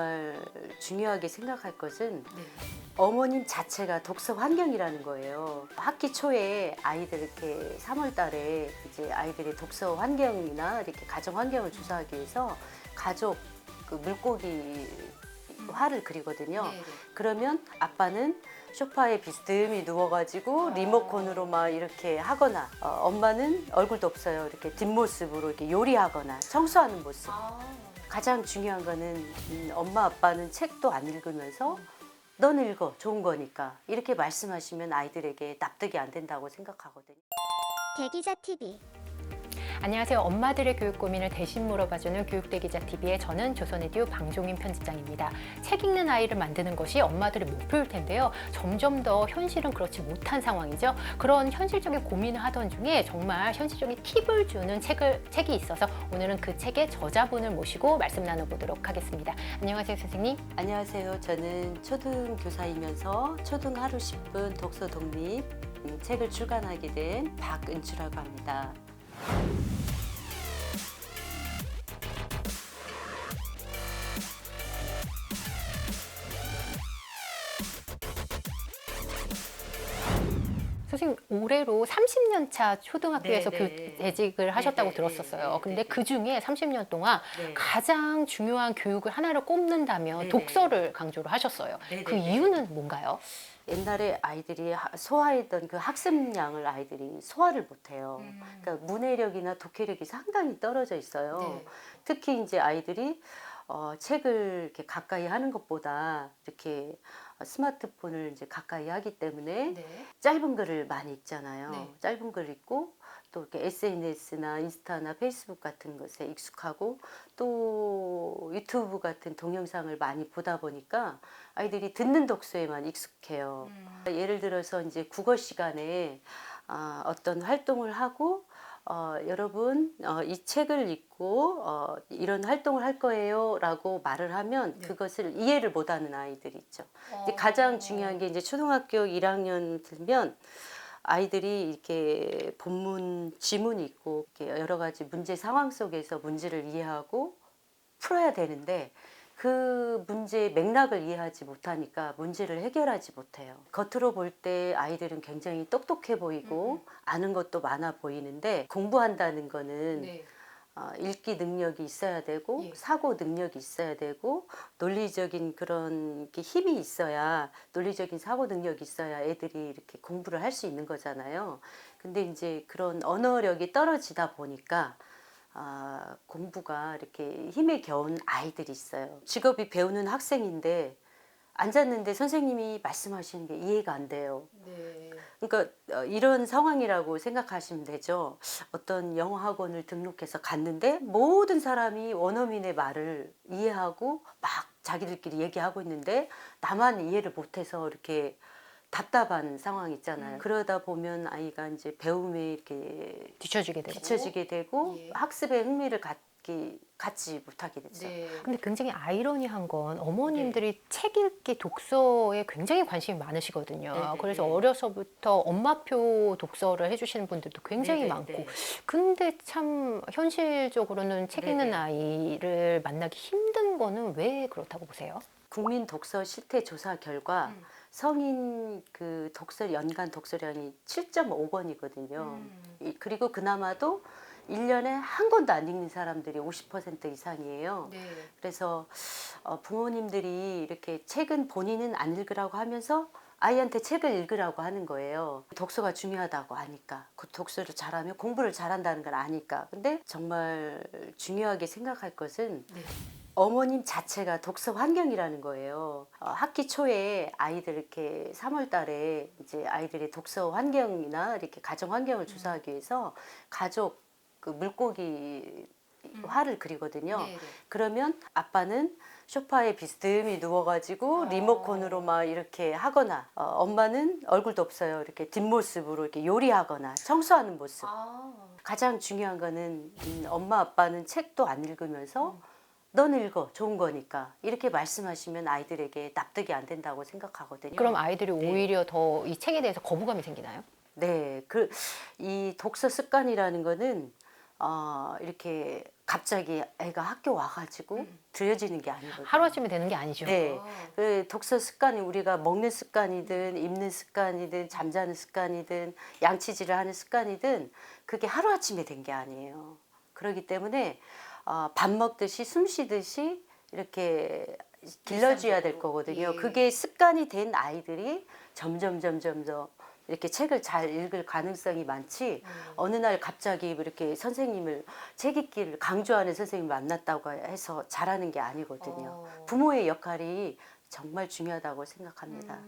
정말 중요하게 생각할 것은 네. 어머님 자체가 독서 환경이라는 거예요. 학기 초에 아이들 이렇게 3월 달에 이제 아이들의 독서 환경이나 이렇게 가정 환경을 조사하기 위해서 가족 그 물고기 화를 그리거든요. 네, 네. 그러면 아빠는 소파에 비스듬히 누워가지고 리모컨으로 막 이렇게 하거나 어, 엄마는 얼굴도 없어요. 이렇게 뒷모습으로 이렇게 요리하거나 청소하는 모습. 아. 가장 중요한 거는 음, 엄마 아빠는 책도 안 읽으면서 넌 읽어 좋은 거니까 이렇게 말씀하시면 아이들에게 납득이 안 된다고 생각하거든요. 대기자 TV 안녕하세요. 엄마들의 교육 고민을 대신 물어봐주는 교육대기자 TV의 저는 조선의듀 방종인 편집장입니다. 책 읽는 아이를 만드는 것이 엄마들의 목표일 텐데요. 점점 더 현실은 그렇지 못한 상황이죠. 그런 현실적인 고민을 하던 중에 정말 현실적인 팁을 주는 책을 책이 있어서 오늘은 그 책의 저자분을 모시고 말씀 나눠보도록 하겠습니다. 안녕하세요, 선생님. 안녕하세요. 저는 초등 교사이면서 초등 하루 10분 독서 독립 음, 책을 출간하게 된 박은주라고 합니다. 선생님 올해로 30년 차 초등학교에서 네, 교 네. 재직을 하셨다고 네, 네, 들었었어요. 네, 네, 근데 네. 그 중에 30년 동안 네. 가장 중요한 교육을 하나를 꼽는다면 네네. 독서를 강조를 하셨어요. 네네. 그 이유는 뭔가요? 옛날에 아이들이 하- 소화했던 그 학습량을 아이들이 소화를 못해요. 음. 그러니까 문해력이나 독해력이 상당히 떨어져 있어요. 네. 특히 이제 아이들이 어, 책을 이렇게 가까이 하는 것보다 이렇게 스마트폰을 이제 가까이 하기 때문에 네. 짧은 글을 많이 읽잖아요. 네. 짧은 글 읽고 또 이렇게 SNS나 인스타나 페이스북 같은 것에 익숙하고 또 유튜브 같은 동영상을 많이 보다 보니까 아이들이 듣는 독서에만 익숙해요. 음. 예를 들어서 이제 국어 시간에 아, 어떤 활동을 하고 어, 여러분 어, 이 책을 읽고 어, 이런 활동을 할 거예요라고 말을 하면 네. 그것을 이해를 못하는 아이들이 있죠. 이제 어. 가장 중요한 게 이제 초등학교 1학년 들면 아이들이 이렇게 본문 지문이 있고 이렇게 여러 가지 문제 상황 속에서 문제를 이해하고 풀어야 되는데 그 문제의 맥락을 이해하지 못하니까 문제를 해결하지 못해요. 겉으로 볼 때 아이들은 굉장히 똑똑해 보이고 아는 것도 많아 보이는데 공부한다는 거는 네. 어, 읽기 능력이 있어야 되고 예. 사고 능력이 있어야 되고 논리적인 그런 힘이 있어야 논리적인 사고 능력이 있어야 애들이 이렇게 공부를 할 수 있는 거잖아요. 근데 이제 그런 언어력이 떨어지다 보니까 아, 공부가 이렇게 힘에 겨운 아이들이 있어요. 직업이 배우는 학생인데 앉았는데 선생님이 말씀하시는 게 이해가 안 돼요. 네. 그러니까 어, 이런 상황이라고 생각하시면 되죠. 어떤 영어 학원을 등록해서 갔는데 모든 사람이 원어민의 말을 이해하고 막 자기들끼리 얘기하고 있는데 나만 이해를 못해서 이렇게 답답한 상황 있잖아요. 음. 그러다 보면 아이가 이제 배움에 이렇게 뒤처지게 되고. 뒤처지게 되고 예. 학습에 흥미를 갖기 갖지 못하게 되죠. 네. 근데 굉장히 아이러니한 건 어머님들이 네. 책 읽기 독서에 굉장히 관심이 많으시거든요. 네 네. 그래서 어려서부터 엄마표 독서를 해주시는 분들도 굉장히 많고 네. 근데 참 현실적으로는 책 읽는 네네. 아이를 만나기 힘든 거는 왜 그렇다고 보세요? 국민 독서 실태 조사 결과 음. 성인 그 독서 연간 독서량이 7.5권이거든요. 음. 그리고 그나마도 1년에 한 권도 안 읽는 사람들이 50% 이상이에요. 네. 그래서 어, 부모님들이 이렇게 책은 본인은 안 읽으라고 하면서 아이한테 책을 읽으라고 하는 거예요. 독서가 중요하다고 아니까. 그 독서를 잘하면 공부를 잘한다는 걸 아니까. 근데 정말 중요하게 생각할 것은 네. 어머님 자체가 독서 환경이라는 거예요. 어, 학기 초에 아이들 이렇게 3월 달에 이제 아이들의 독서 환경이나 이렇게 가정 환경을 조사하기 위해서 가족 그 물고기 화를 그리거든요. 네. 네. 그러면 아빠는 소파에 비스듬히 누워가지고 어. 리모컨으로 막 이렇게 하거나 어, 엄마는 얼굴도 없어요. 이렇게 뒷모습으로 이렇게 요리하거나 청소하는 모습. 아. 가장 중요한 거는 음, 엄마 아빠는 책도 안 읽으면서 넌 읽어 좋은 거니까 이렇게 말씀하시면 아이들에게 납득이 안 된다고 생각하거든요. 그럼 아이들이 네. 오히려 더 이 책에 대해서 거부감이 생기나요? 네, 그 이 독서 습관이라는 거는 어, 이렇게 갑자기 애가 학교 와가지고 들여지는 게 아니거든요. 하루아침에 되는 게 아니죠. 네. 그 독서 습관이 우리가 먹는 습관이든 입는 습관이든 잠자는 습관이든 양치질을 하는 습관이든 그게 하루아침에 된 게 아니에요. 그렇기 때문에 어, 밥 먹듯이 숨 쉬듯이 이렇게 길러줘야 될 거거든요. 예. 그게 습관이 된 아이들이 점점 점점 더 이렇게 책을 잘 읽을 가능성이 많지 어느 날 갑자기 이렇게 선생님을 책 읽기를 강조하는 선생님을 만났다고 해서 잘하는 게 아니거든요. 어. 부모의 역할이 정말 중요하다고 생각합니다.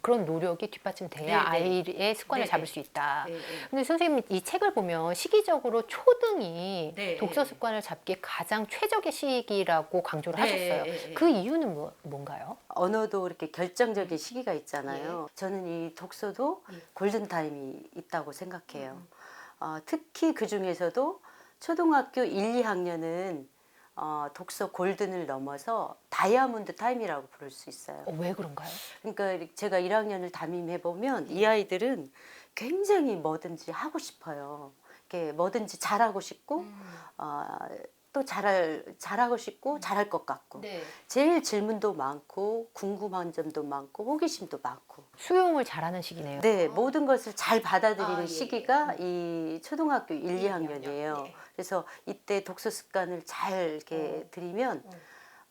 그런 노력이 뒷받침돼야 네, 네. 아이의 습관을 네, 잡을 네. 수 있다. 네, 네. 근데 선생님 이 책을 보면 시기적으로 초등이 네. 독서 습관을 잡기 가장 최적의 시기라고 강조를 네, 하셨어요. 네, 네. 그 이유는 뭐, 뭔가요? 언어도 이렇게 결정적인 시기가 있잖아요. 저는 이 독서도 예. 골든 타임이 있다고 생각해요. 어, 특히 그 중에서도 초등학교 1, 2학년은 어, 독서 골든을 넘어서 다이아몬드 타임이라고 부를 수 있어요. 어, 왜 그런가요? 그러니까 제가 1학년을 담임해 보면 이 아이들은 굉장히 뭐든지 하고 싶어요. 이렇게 뭐든지 잘하고 싶고 어, 또 잘할 잘하고 싶고 잘할 것 같고 네. 제일 질문도 많고 궁금한 점도 많고 호기심도 많고 수용을 잘하는 시기네요. 네 모든 것을 잘 받아들이는 아, 예, 시기가 이 초등학교 1, 1, 2학년이에요. 예. 그래서 이때 독서 습관을 잘 이렇게 들이면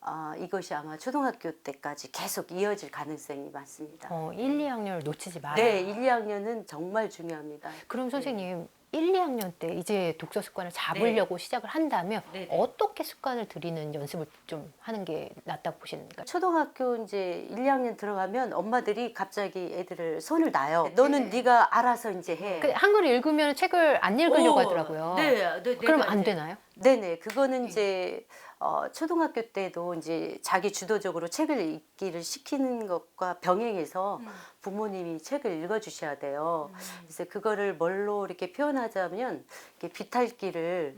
아, 이것이 아마 초등학교 때까지 계속 이어질 가능성이 많습니다. 어, 1, 2학년을 놓치지 마라. 네, 1, 2학년은 정말 중요합니다. 그럼 선생님 1, 2학년 때 이제 독서 습관을 잡으려고 시작을 한다면 네, 네. 어떻게 습관을 들이는 연습을 좀 하는 게 낫다고 보시는가요? 초등학교 이제 1, 2학년 들어가면 엄마들이 갑자기 애들을 손을 놔요. 너는 네. 가 알아서 이제 해. 그 한글 읽으면 책을 안 읽으려고 오, 하더라고요. 네, 네, 그럼 내가 안 이제- 되나요? 네네, 그거는 이제 어, 초등학교 때도 이제 자기 주도적으로 책을 읽기를 시키는 것과 병행해서 부모님이 책을 읽어주셔야 돼요. 그래서 그거를 뭘로 이렇게 표현하자면 이렇게 비탈길을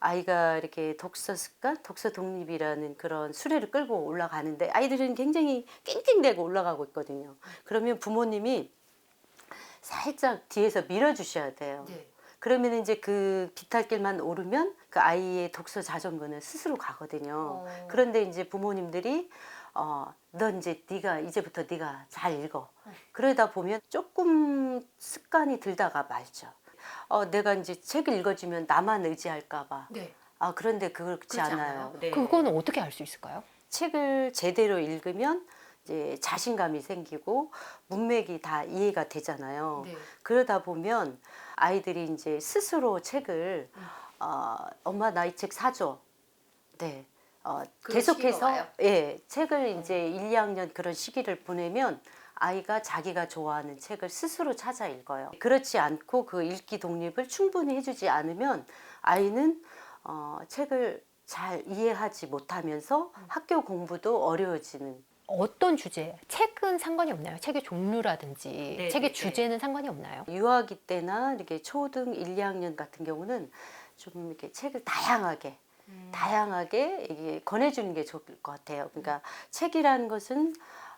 아이가 이렇게 독서 습관, 독서 독립이라는 그런 수레를 끌고 올라가는데 아이들은 굉장히 낑낑대고 올라가고 있거든요. 그러면 부모님이 살짝 뒤에서 밀어주셔야 돼요. 그러면 이제 그 비탈길만 오르면 그 아이의 독서 자전거는 스스로 가거든요. 어. 그런데 이제 부모님들이 어, 너 이제 네가 이제부터 네가 잘 읽어. 그러다 보면 조금 습관이 들다가 말죠. 어, 내가 이제 책을 읽어주면 나만 의지할까봐. 아 그런데 그렇지, 그렇지 않아요. 않아요? 네. 그거는 어떻게 알 수 있을까요? 책을 제대로 읽으면 이제 자신감이 생기고 문맥이 다 이해가 되잖아요. 네. 그러다 보면 아이들이 이제 스스로 책을 어, 엄마 나 이 책 사줘. 네. 어, 계속해서? 예 책을 이제 1, 2학년 그런 시기를 보내면 아이가 자기가 좋아하는 책을 스스로 찾아 읽어요. 그렇지 않고 그 읽기 독립을 충분히 해주지 않으면 아이는 어, 책을 잘 이해하지 못하면서 학교 공부도 어려워지는 어떤 주제? 책은 상관이 없나요? 책의 종류라든지 네, 책의 네, 네. 주제는 상관이 없나요? 유아기 때나 이렇게 초등 1, 2학년 같은 경우는 좀 이렇게 책을 다양하게 다양하게 이게 권해주는 게 좋을 것 같아요. 그러니까 책이라는 것은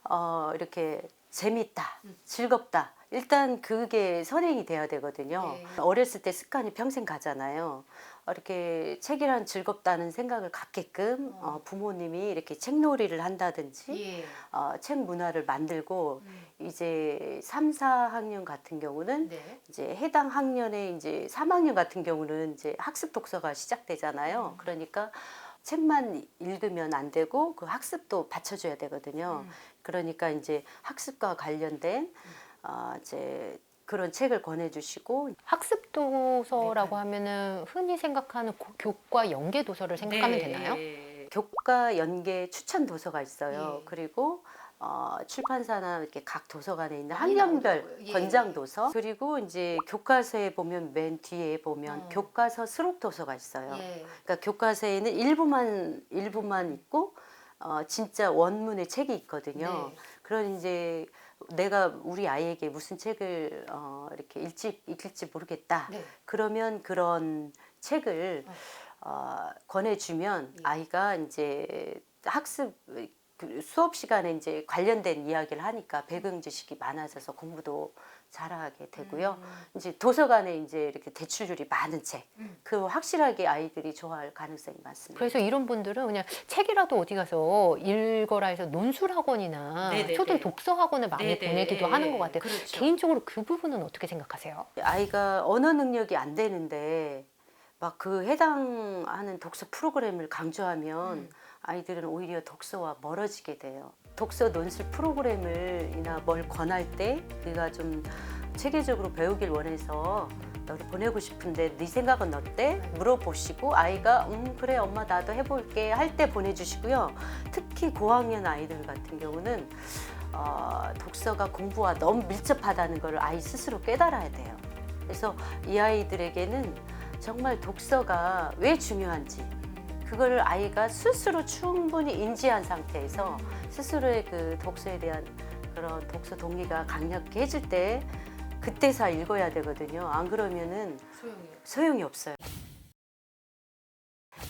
어, 이렇게 재밌다, 즐겁다. 일단 그게 선행이 돼야 되거든요. 네. 어렸을 때 습관이 평생 가잖아요. 어, 이렇게 책이란 즐겁다는 생각을 갖게끔 어, 부모님이 이렇게 책놀이를 한다든지 어, 책 문화를 만들고 이제 3, 4학년 같은 경우는 네. 이제 해당 학년에 이제 3학년 같은 경우는 이제 학습 독서가 시작되잖아요. 그러니까 책만 읽으면 안 되고 그 학습도 받쳐줘야 되거든요. 그러니까 이제 학습과 관련된 어, 이제 그런 책을 권해주시고 학습 도서라고 하면은 흔히 생각하는 고- 교과 연계 도서를 생각하면 되나요? 네. 교과 연계 추천 도서가 있어요. 예. 그리고 어, 출판사나 이렇게 각 도서관에 있는 많이 학년별 나오더라고요. 예. 권장 도서 그리고 이제 교과서에 보면 맨 뒤에 보면 어. 교과서 수록 도서가 있어요. 예. 그러니까 교과서에는 일부만 일부만 있고 어, 진짜 원문의 책이 있거든요. 네. 그런 이제 내가 우리 아이에게 무슨 책을 어, 이렇게 읽지 읽힐지 모르겠다. 네. 그러면 그런 책을 어, 권해주면 예. 아이가 이제 학습 그 수업 시간에 이제 관련된 이야기를 하니까 배경 지식이 많아져서 공부도 잘하게 되고요. 음. 이제 도서관에 이제 이렇게 대출률이 많은 책, 음. 그 확실하게 아이들이 좋아할 가능성이 많습니다. 그래서 이런 분들은 그냥 책이라도 어디 가서 읽거라 해서 논술학원이나 네네네. 초등 독서학원을 많이 네네. 보내기도 하는 것 같아요. 그렇죠. 개인적으로 그 부분은 어떻게 생각하세요? 아이가 언어 능력이 안 되는데 막 그 해당하는 독서 프로그램을 강조하면 음. 아이들은 오히려 독서와 멀어지게 돼요. 독서 논술 프로그램을이나 뭘 권할 때 우리가 좀 체계적으로 배우길 원해서 너를 보내고 싶은데 네 생각은 어때? 물어보시고 아이가 음 그래 엄마 나도 해볼게 할 때 보내주시고요. 특히 고학년 아이들 같은 경우는 어, 독서가 공부와 너무 밀접하다는 걸 아이 스스로 깨달아야 돼요. 그래서 이 아이들에게는 정말 독서가 왜 중요한지 그거를 아이가 스스로 충분히 인지한 상태에서 스스로의 그 독서에 대한 그런 독서 동기가 강력해질 때 그때서 읽어야 되거든요. 안 그러면은 소용이 없어요.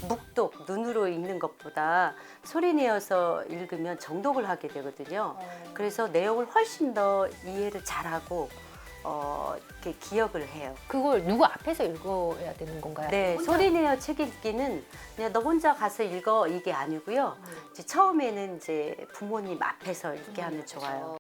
묵독 눈으로 읽는 것보다 소리 내어서 읽으면 정독을 하게 되거든요. 그래서 내용을 훨씬 더 이해를 잘하고 어, 이렇게 기억을 해요. 그걸 누구 앞에서 읽어야 되는 건가요? 네, 혼자? 소리 내어 책 읽기는 그냥 너 혼자 가서 읽어 이게 아니고요. 이제 처음에는 이제 부모님 앞에서 읽게 하면 좋아요.